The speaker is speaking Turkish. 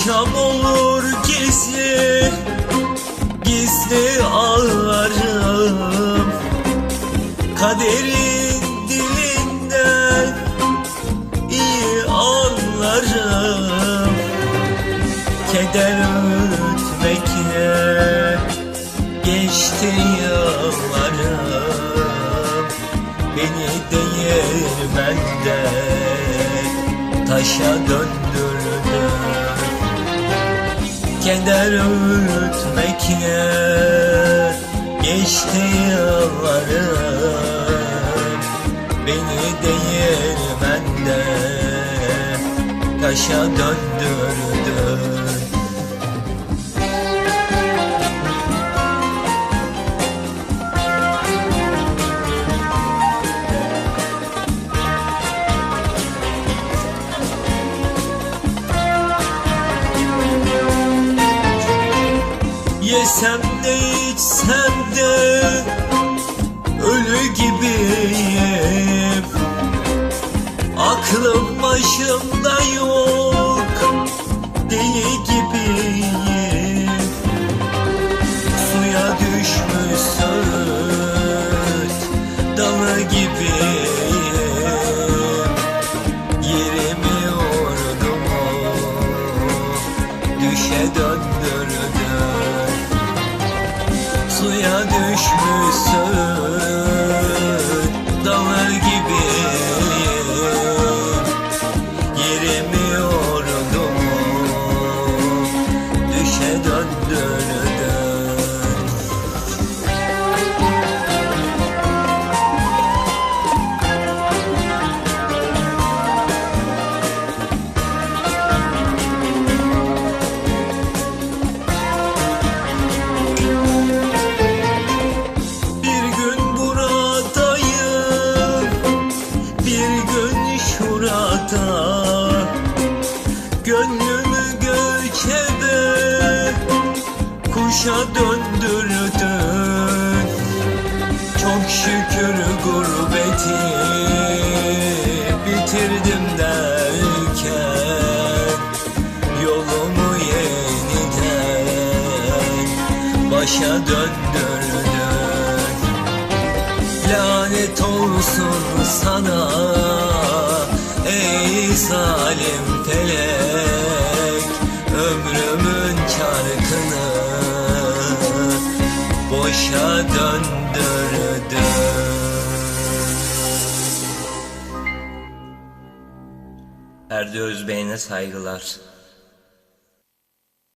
Akşam olur gizli Gizli ağlarım. Kaderin dilinden iyi anlarım. Keder ötmekle geçti yıllarım. Beni değirmende taşa döndürdü Keder öğütmekle geçti yıllarım Beni değirmende taşa döndürdün Yesem de içsem de ölü gibiyim. Aklım başımda yok deli gibiyim Suya düşmüş Göçebe Kuşa döndürdün Çok şükür gurbeti Bitirdim derken Yolumu yeniden Başa döndürdün Lanet olsun sana ey zalim felek boşa döndürdün Erdi Özbey'ine saygılar.